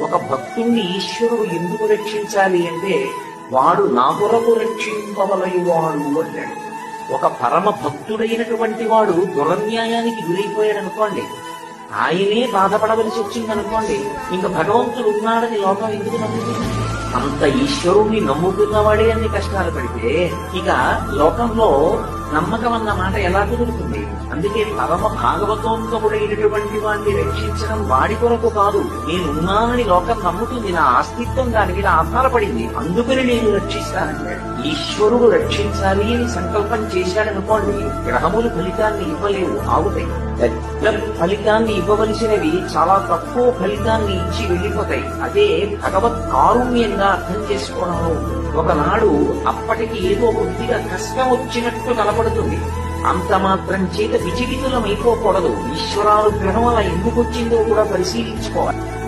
ఒక భక్తుణ్ణి ఈశ్వరుడు ఎందుకు రక్షించాలి అంటే వాడు నా కొరకు రక్షింపవలయువాడు అన్నాడు. ఒక పరమ భక్తుడైనటువంటి వాడు దురన్యాయానికి గురైపోయాడు అనుకోండి. ఆయనే బాధపడవలసి వచ్చింది అనుకోండి. ఇంకా భగవంతుడు ఉన్నాడని లోకం ఎందుకు నమ్ముతుంది? అంత ఈశ్వరుణ్ణి నమ్ముతున్నవాడే అన్ని కష్టాలు పడితే ఇక లోకంలో నమ్మకం అన్న మాట ఎలా కుదురుతుంది? అందుకే పరమ భాగవతోత్తముడైనటువంటి వాడిని రక్షించడం వాడి కొరకు కాదు. నేనున్నానని లోకం నమ్ముతుంది నా అస్తిత్వం దాని మీద ఆధారపడింది. అందుకని నేను రక్షిస్తానంటాడు. ఈశ్వరుడు రక్షించాలి అని సంకల్పం చేశాడనుకోండి గ్రహములు ఫలితాన్ని ఇవ్వలేవు. ఆగుతాయి. పెద్ద ఫలితాన్ని ఇవ్వవలసినవి చాలా తక్కువ ఫలితాన్ని ఇచ్చి వెళ్ళిపోతాయి. అదే భగవత్ కారుణ్యంగా అర్థం చేసుకోవడంలో ఒకనాడు అప్పటికి ఏదో కొద్దిగా కష్టం వచ్చినట్టు కనపడుతుంది. అంత మాత్రం చేత విచలితులం అయిపోకూడదు ఈశ్వరానుగ్రహం అలా ఎందుకు వచ్చిందో కూడా పరిశీలించుకోవాలి.